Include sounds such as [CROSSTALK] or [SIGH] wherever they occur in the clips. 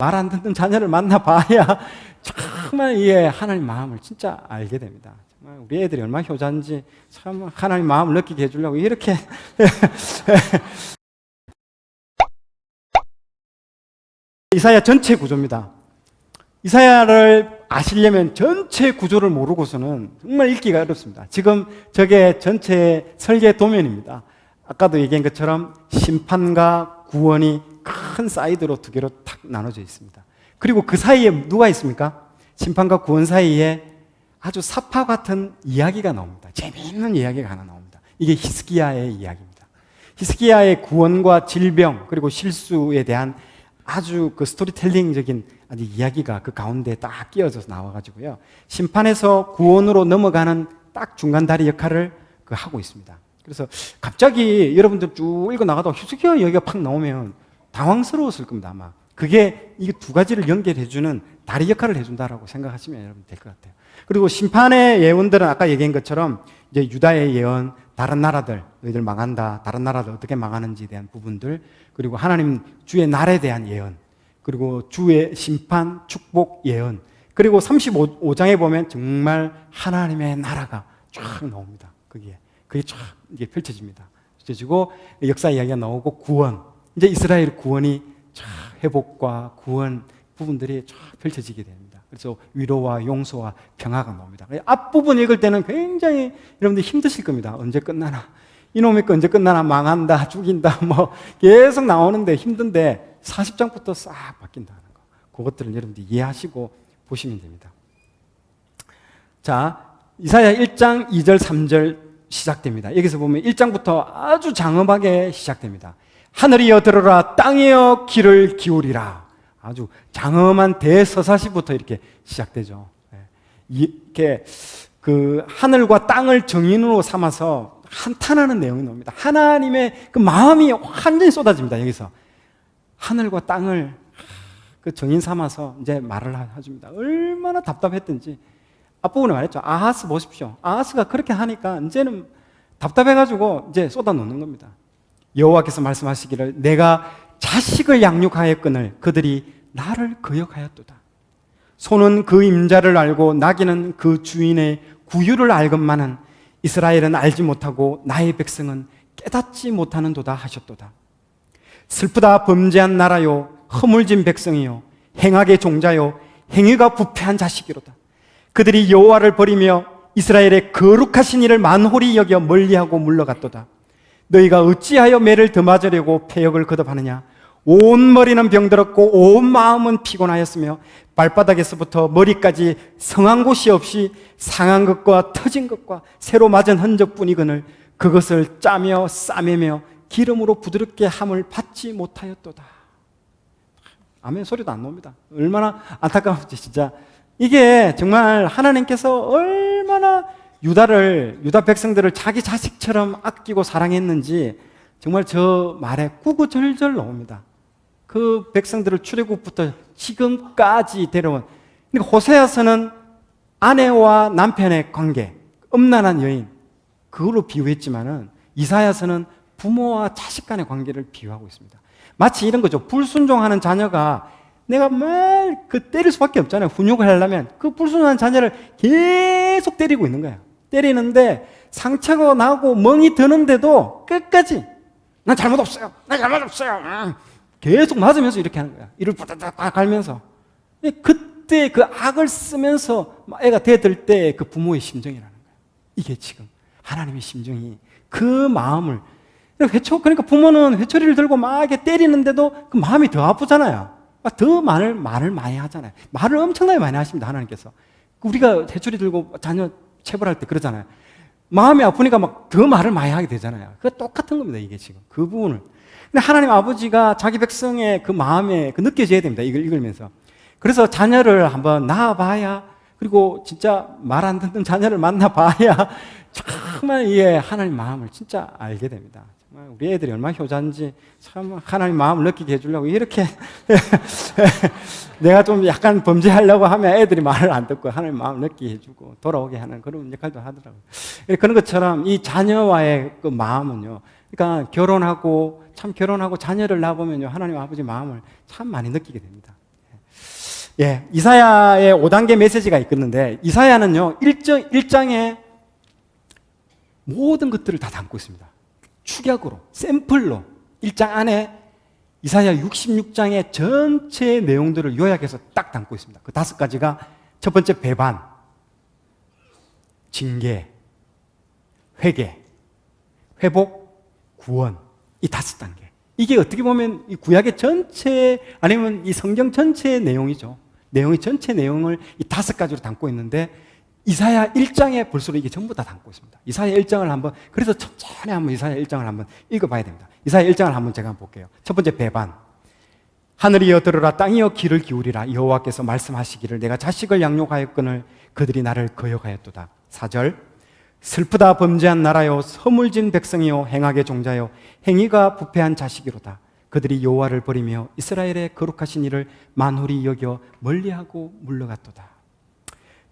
말 안 듣는 자녀를 만나봐야 정말 이게 하나님 마음을 진짜 알게 됩니다. 정말 우리 애들이 얼마나 효자인지 참 하나님 마음을 느끼게 해주려고 이렇게 [LAUGHS] 이사야 전체 구조입니다. 이사야를 아시려면 전체 구조를 모르고서는 정말 읽기가 어렵습니다. 지금 저게 전체 설계 도면입니다. 아까도 얘기한 것처럼 심판과 구원이 큰 사이드로 두 개로 탁 나눠져 있습니다. 그리고 그 사이에 누가 있습니까? 심판과 구원 사이에 아주 사파 같은 이야기가 나옵니다. 재미있는 이야기가 하나 나옵니다. 이게 히스기야의 이야기입니다. 히스기야의 구원과 질병 그리고 실수에 대한 아주 그 스토리텔링적인 아주 이야기가 그 가운데 딱 끼어져서 나와가지고요. 심판에서 구원으로 넘어가는 딱 중간 다리 역할을 그 하고 있습니다. 그래서 갑자기 여러분들 쭉 읽어 나가다 히스기야 여기가 팍 나오면 당황스러웠을 겁니다 아마. 그게 이 두 가지를 연결해주는 다리 역할을 해준다라고 생각하시면 여러분 될 것 같아요. 그리고 심판의 예언들은 아까 얘기한 것처럼 이제 유다의 예언, 다른 나라들 너희들 망한다, 다른 나라들 어떻게 망하는지에 대한 부분들, 그리고 하나님 주의 날에 대한 예언, 그리고 주의 심판, 축복 예언, 그리고 35장에 보면 정말 하나님의 나라가 쫙 나옵니다. 거기에 그게 쫙 이게 펼쳐집니다. 펼쳐지고 역사 이야기가 나오고 구원, 이제 이스라엘 구원이 쫙 회복과 구원 부분들이 쫙 펼쳐지게 됩니다. 그래서 위로와 용서와 평화가 나옵니다. 앞부분 읽을 때는 굉장히 여러분들 힘드실 겁니다. 언제 끝나나? 이놈의 거 언제 끝나나? 망한다, 죽인다, [LAUGHS] 뭐 계속 나오는데 힘든데 40장부터 싹 바뀐다는 거. 그것들을 여러분들이 이해하시고 보시면 됩니다. 자, 이사야 1장 2절, 3절 시작됩니다. 여기서 보면 1장부터 아주 장엄하게 시작됩니다. 하늘이여 들어라, 땅이여 귀를 기울이라. 아주 장엄한 대서사시부터 이렇게 시작되죠. 예. 이렇게 그 하늘과 땅을 정인으로 삼아서 한탄하는 내용이 나옵니다. 하나님의 그 마음이 완전히 쏟아집니다. 여기서 하늘과 땅을 그 정인 삼아서 이제 말을 해줍니다. 얼마나 답답했던지 앞부분에 말했죠. 아하스 보십시오. 아하스가 그렇게 하니까 이제는 답답해가지고 이제 쏟아놓는 겁니다. 여호와께서 말씀하시기를 내가 자식을 양육하였거늘 그들이 나를 거역하였도다. 소는 그 임자를 알고 나귀는 그 주인의 구유를 알건만은 이스라엘은 알지 못하고 나의 백성은 깨닫지 못하는도다 하셨도다. 슬프다 범죄한 나라요 허물진 백성이요 행악의 종자요 행위가 부패한 자식이로다. 그들이 여호와를 버리며 이스라엘의 거룩하신 이를 만홀히 여겨 멀리하고 물러갔도다. 너희가 어찌하여 매를 더 맞으려고 폐역을 거듭하느냐? 온 머리는 병들었고 온 마음은 피곤하였으며 발바닥에서부터 머리까지 성한 곳이 없이 상한 것과 터진 것과 새로 맞은 흔적뿐이거늘 그것을 짜며 싸매며 기름으로 부드럽게 함을 받지 못하였도다. 아멘 소리도 안 나옵니다. 얼마나 안타까운지 진짜 이게 정말 하나님께서 얼마나 유다를 유다 백성들을 자기 자식처럼 아끼고 사랑했는지 정말 저 말에 구구절절 나옵니다. 그 백성들을 출애굽부터 지금까지 데려온 그러니까 호세아서는 아내와 남편의 관계, 음란한 여인 그걸로 비유했지만은 이사야서는 부모와 자식 간의 관계를 비유하고 있습니다. 마치 이런 거죠. 불순종하는 자녀가 내가 말 그 때릴 수밖에 없잖아요. 훈육을 하려면 그 불순종하는 자녀를 계속 때리고 있는 거예요. 때리는데 상처가 나고 멍이 드는데도 끝까지 난 잘못 없어요. 난 잘못 없어요. 계속 맞으면서 이렇게 하는 거야. 이를 뿌다닥 갈면서. 그때 그 악을 쓰면서 애가 대들 때 그 부모의 심정이라는 거야. 이게 지금 하나님의 심정이 그 마음을 회초 그러니까 부모는 회초리를 들고 막 이렇게 때리는데도 그 마음이 더 아프잖아요. 더 말을 말을 많이 하잖아요. 말을 엄청나게 많이 하십니다 하나님께서. 우리가 회초리 들고 자녀 체벌할 때 그러잖아요. 마음이 아프니까 막 더 말을 많이 하게 되잖아요. 그 똑같은 겁니다 이게 지금 그 부분을. 근데 하나님 아버지가 자기 백성의 그 마음에 그 느껴져야 됩니다. 이걸 읽으면서. 그래서 자녀를 한번 낳아봐야 그리고 진짜 말 안 듣는 자녀를 만나봐야 [LAUGHS] 정말 이게 하나님 마음을 진짜 알게 됩니다. 정말 우리 애들이 얼마나 효자인지 참 하나님 마음을 느끼게 해주려고 이렇게 [LAUGHS] 내가 좀 약간 범죄하려고 하면 애들이 말을 안 듣고 하나님 마음을 느끼게 해주고 돌아오게 하는 그런 역할도 하더라고요. 그런 것처럼 이 자녀와의 그 마음은요. 그러니까 결혼하고 참 결혼하고 자녀를 낳아보면요. 하나님 아버지 마음을 참 많이 느끼게 됩니다. 예. 예, 이사야의 5단계 메시지가 있겠는데 이사야는요. 1장, 1장에 모든 것들을 다 담고 있습니다. 축약으로, 샘플로 1장 안에 이사야 66장의 전체 내용들을 요약해서 딱 담고 있습니다. 그 다섯 가지가 첫 번째 배반, 징계, 회개, 회복, 구원 이 다섯 단계. 이게 어떻게 보면 이 구약의 전체 아니면 이 성경 전체의 내용이죠. 내용이 전체 내용을 이 다섯 가지로 담고 있는데 이사야 1장에 볼수록 이게 전부 다 담고 있습니다. 이사야 1장을 한번 그래서 천천히 한번 이사야 1장을 한번 읽어봐야 됩니다. 이사야 1장을 한번 제가 한번 볼게요. 첫 번째 배반. 하늘이여 들으라 땅이여 귀를 기울이라 여호와께서 말씀하시기를 내가 자식을 양육하였거늘 그들이 나를 거역하였도다. 4절 슬프다 범죄한 나라요 서물진 백성이요 행악의 종자요 행위가 부패한 자식이로다. 그들이 여호와를 버리며 이스라엘의 거룩하신 이를 만홀히 여겨 멀리하고 물러갔도다.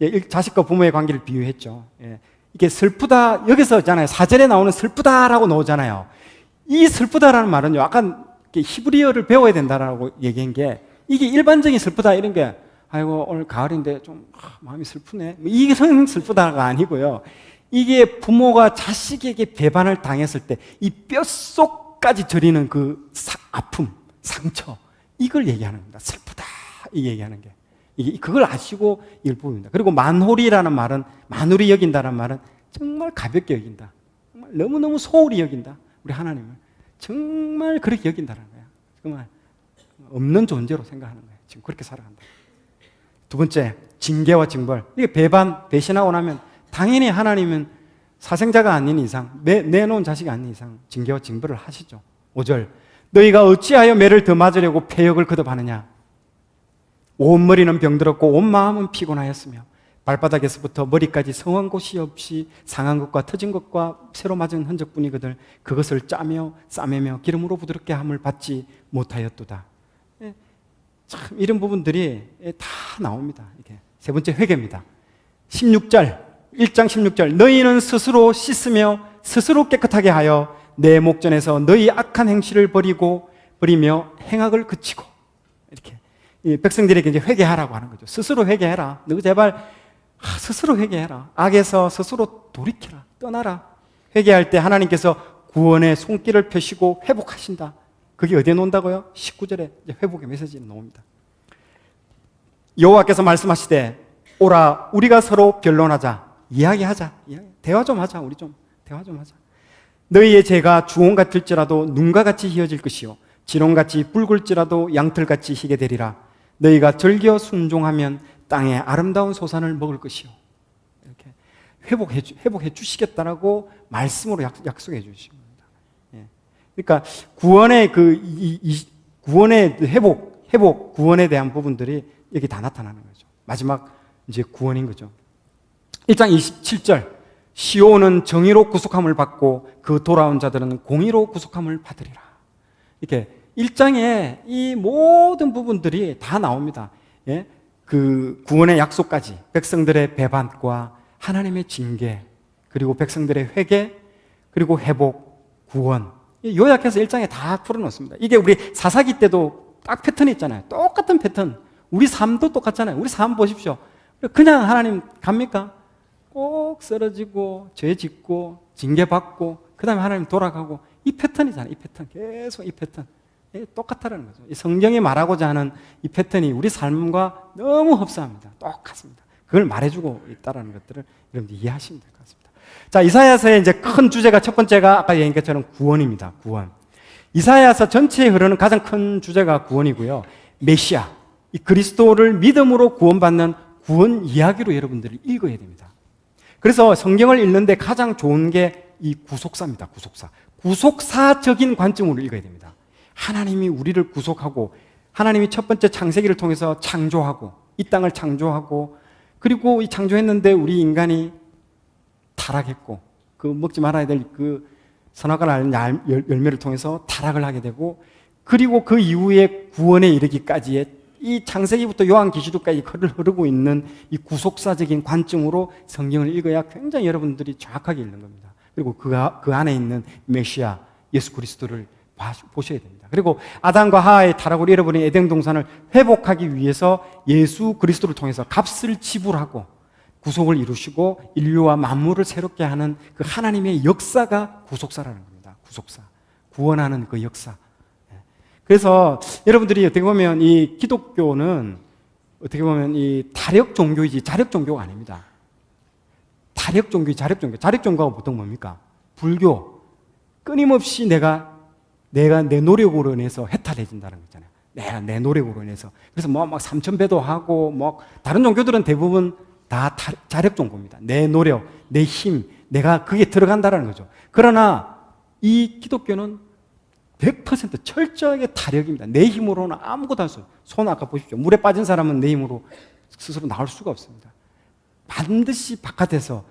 예, 자식과 부모의 관계를 비유했죠. 예, 이게 슬프다 여기서 있잖아요. 사절에 나오는 슬프다라고 나오잖아요. 이 슬프다라는 말은요. 아까 히브리어를 배워야 된다라고 얘기한 게 이게 일반적인 슬프다 이런 게 아이고 오늘 가을인데 좀 아, 마음이 슬프네. 뭐 이게 성 슬프다가 아니고요. 이게 부모가 자식에게 배반을 당했을 때 이 뼛속까지 저리는 그 사, 아픔, 상처 이걸 얘기하는 겁니다. 슬프다 이 얘기하는 게 이게 그걸 아시고 이걸 보입니다. 그리고 만홀이라는 말은 만홀이 여긴다는 말은 정말 가볍게 여긴다. 정말 너무 너무 소홀히 여긴다. 우리 하나님을 정말 그렇게 여긴다는 거야. 정말 없는 존재로 생각하는 거예요. 지금 그렇게 살아간다. 두 번째 징계와 징벌. 이게 배반 배신하고 나면 당연히 하나님은 사생자가 아닌 이상, 내, 내놓은 자식이 아닌 이상 징계와 징벌을 하시죠. 5절. 너희가 어찌하여 매를 더 맞으려고 폐역을 거듭하느냐? 온 머리는 병들었고 온 마음은 피곤하였으며 발바닥에서부터 머리까지 성한 곳이 없이 상한 것과 터진 것과 새로 맞은 흔적뿐이거들 그것을 짜며 싸매며 기름으로 부드럽게 함을 받지 못하였도다. 예, 참 이런 부분들이 다 나옵니다. 이게 세 번째 회개입니다. 16절 1장 16절 너희는 스스로 씻으며 스스로 깨끗하게 하여 내 목전에서 너희 악한 행실을 버리고 버리며 행악을 그치고 이렇게 백성들에게 이제 회개하라고 하는 거죠. 스스로 회개해라. 너 제발 스스로 회개해라. 악에서 스스로 돌이켜라. 떠나라. 회개할 때 하나님께서 구원의 손길을 펴시고 회복하신다. 그게 어디에 놓는다고요? 19절에 회복의 메시지를 놓습니다. 여호와께서 말씀하시되 오라 우리가 서로 변론하자. 이야기하자. 대화 좀 하자. 우리 좀 대화 좀 하자. 너희의 죄가 주홍 같을지라도 눈과 같이 희어질 것이요 지롱같이 붉을지라도 양털같이 희게 되리라. 너희가 즐겨 순종하면 땅의 아름다운 소산을 먹을 것이요. 이렇게 회복해, 회복해 주시겠다라고 말씀으로 약, 속해 주십니다. 예. 그러니까 구원의 그, 이, 이, 구원의 회복, 회복, 구원에 대한 부분들이 여기 다 나타나는 거죠. 마지막 이제 구원인 거죠. 1장 27절. 시온은 정의로 구속함을 받고 그 돌아온 자들은 공의로 구속함을 받으리라. 이렇게 1장에 이 모든 부분들이 다 나옵니다. 예? 그 구원의 약속까지 백성들의 배반과 하나님의 징계 그리고 백성들의 회개 그리고 회복 구원 요약해서 일장에 다 풀어놓습니다. 이게 우리 사사기 때도 딱 패턴이 있잖아요. 똑같은 패턴. 우리 삶도 똑같잖아요. 우리 삶 보십시오. 그냥 하나님 갑니까? 꼭 쓰러지고 죄 짓고 징계 받고 그 다음에 하나님 돌아가고 이 패턴이잖아요. 이 패턴 계속 이 패턴. 예, 똑같다는 거죠. 성경이 말하고자 하는 이 패턴이 우리 삶과 너무 흡사합니다. 똑같습니다. 그걸 말해주고 있다는 것들을 여러분들 이해하시면 될 것 같습니다. 자, 이사야서의 이제 큰 주제가 첫 번째가 아까 얘기한 것처럼 구원입니다. 구원. 이사야서 전체에 흐르는 가장 큰 주제가 구원이고요. 메시아, 이 그리스도를 믿음으로 구원받는 구원 이야기로 여러분들이 읽어야 됩니다. 그래서 성경을 읽는데 가장 좋은 게 이 구속사입니다. 구속사. 구속사적인 관점으로 읽어야 됩니다. 하나님이 우리를 구속하고 하나님이 첫 번째 창세기를 통해서 창조하고 이 땅을 창조하고 그리고 이 창조했는데 우리 인간이 타락했고 그 먹지 말아야 될 그 선악과를 알 열매를 통해서 타락을 하게 되고 그리고 그 이후에 구원에 이르기까지의 이 창세기부터 요한계시록까지 흐르고 있는 이 구속사적인 관점으로 성경을 읽어야 굉장히 여러분들이 정확하게 읽는 겁니다. 그리고 그, 그 안에 있는 메시아 예수 그리스도를 보셔야 됩니다. 겁니다. 그리고 아담과 하와의 타락으로 잃어버린 에덴 동산을 회복하기 위해서 예수 그리스도를 통해서 값을 지불하고 구속을 이루시고 인류와 만물을 새롭게 하는 그 하나님의 역사가 구속사라는 겁니다. 구속사. 구원하는 그 역사. 예. 그래서 여러분들이 어떻게 보면 이 기독교는 어떻게 보면 이 타력 종교이지 자력 종교가 아닙니다. 타력 종교, 자력 종교. 자력 종교가 보통 뭡니까? 불교. 끊임없이 내가 내가 내 노력으로 인해서 해탈해진다는 거잖아요. 내가 내 노력으로 인해서. 그래서 뭐 막 삼천배도 하고 뭐 다른 종교들은 대부분 다 타- 자력 종교입니다. 내 노력, 내 힘, 내가 그게 들어간다는 거죠. 그러나 이 기독교는 100% 철저하게 타력입니다. 내 힘으로는 아무것도 할 수 없어요. 손 아까 보십시오. 물에 빠진 사람은 내 힘으로 스스로 나올 수가 없습니다. 반드시 바깥에서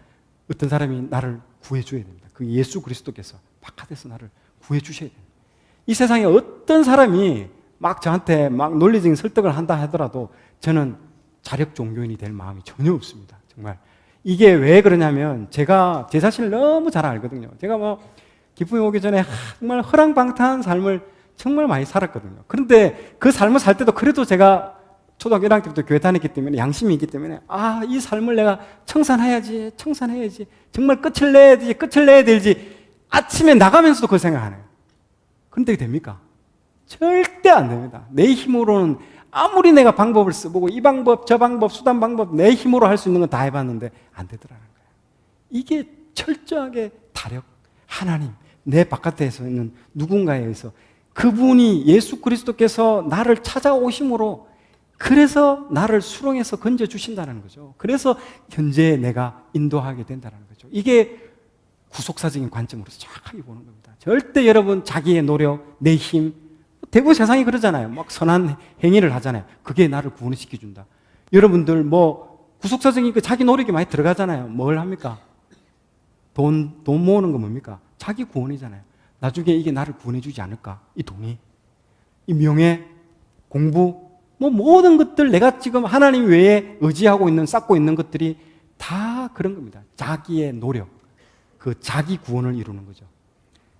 어떤 사람이 나를 구해줘야 됩니다. 그 예수 그리스도께서 바깥에서 나를 구해주셔야 됩니다. 이 세상에 어떤 사람이 막 저한테 막 논리적인 설득을 한다 하더라도 저는 자력 종교인이 될 마음이 전혀 없습니다. 정말. 이게 왜 그러냐면 제가 제 자신을 너무 잘 알거든요. 제가 뭐 기쁨이 오기 전에 정말 허랑방탕한 삶을 정말 많이 살았거든요. 그런데 그 삶을 살 때도 그래도 제가 초등학교 1학년 때부터 교회 다녔기 때문에 양심이 있기 때문에 아, 이 삶을 내가 청산해야지, 청산해야지. 정말 끝을 내야 되지, 끝을 내야 되지. 아침에 나가면서도 그걸 생각하네요. 그런데 됩니까? 절대 안 됩니다. 내 힘으로는 아무리 내가 방법을 써보고 이 방법, 저 방법, 수단 방법 내 힘으로 할 수 있는 건 다 해봤는데 안 되더라는 거예요. 이게 철저하게 다력, 하나님, 내 바깥에서 있는 누군가에 의해서 그분이 예수 그리스도께서 나를 찾아오심으로 그래서 나를 수렁에서 건져 주신다는 거죠. 그래서 현재 내가 인도하게 된다는 거죠. 이게 구속사적인 관점으로서 정확하게 보는 겁니다. 절대 여러분 자기의 노력, 내 힘, 대부분 세상이 그러잖아요. 막 선한 행위를 하잖아요. 그게 나를 구원시켜 준다. 여러분들 뭐 구속사적인 그 자기 노력이 많이 들어가잖아요. 뭘 합니까? 돈, 돈 모으는 건 뭡니까? 자기 구원이잖아요. 나중에 이게 나를 구원해 주지 않을까? 이 돈이. 이 명예, 공부, 뭐 모든 것들 내가 지금 하나님 외에 의지하고 있는, 쌓고 있는 것들이 다 그런 겁니다. 자기의 노력. 그 자기 구원을 이루는 거죠.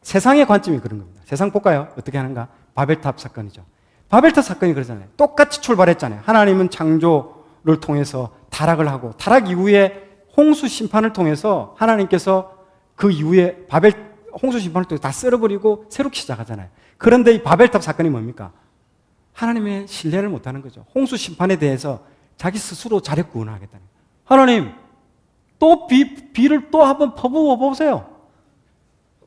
세상의 관점이 그런 겁니다. 세상 볼까요? 어떻게 하는가? 바벨탑 사건이죠. 바벨탑 사건이 그러잖아요. 똑같이 출발했잖아요. 하나님은 창조를 통해서 타락을 하고 타락 이후에 홍수 심판을 통해서 하나님께서 그 이후에 바벨 홍수 심판을 통해서 다 썰어버리고 새롭게 시작하잖아요. 그런데 이 바벨탑 사건이 뭡니까? 하나님의 신뢰를 못하는 거죠. 홍수 심판에 대해서 자기 스스로 자력 구원을 하겠다는 거예요. 하나님, 또 비, 비를 또 한번 퍼부어 보세요.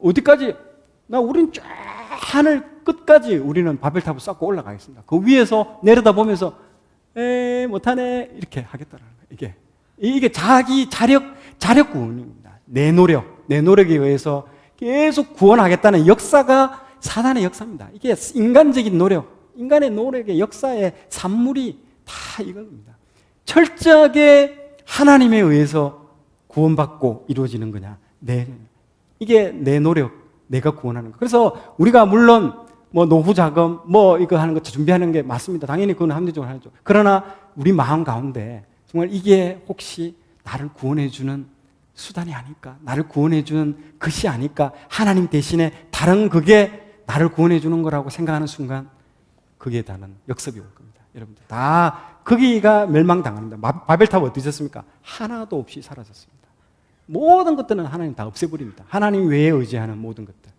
어디까지? 나 우린 쫙 하늘 끝까지 우리는 바벨탑을 쌓고 올라가겠습니다. 그 위에서 내려다 보면서 에 못하네 이렇게 하겠다는 거예요. 이게 이게 자기 자력 자력 구원입니다. 내 노력 내 노력에 의해서 계속 구원하겠다는 역사가 사단의 역사입니다. 이게 인간적인 노력, 인간의 노력의 역사의 산물이 다 이겁니다. 철저하게 하나님에 의해서 구원받고 이루어지는 거냐? 내 이게 내 노력, 내가 구원하는 거. 그래서 우리가 물론 뭐 노후 자금 뭐 이거 하는 거 준비하는 게 맞습니다. 당연히 그건 합리적으로 하죠. 그러나 우리 마음 가운데 정말 이게 혹시 나를 구원해 주는 수단이 아닐까? 나를 구원해 주는 것이 아닐까? 하나님 대신에 다른 그게 나를 구원해 주는 거라고 생각하는 순간 그게 다는 역습이 올 겁니다. 여러분들 다 거기가 멸망당합니다. 마- 바벨탑 어떻게 졌습니까? 하나도 없이 사라졌습니다. 모든 것들은 하나님 다 없애버립니다. 하나님 외에 의지하는 모든 것들.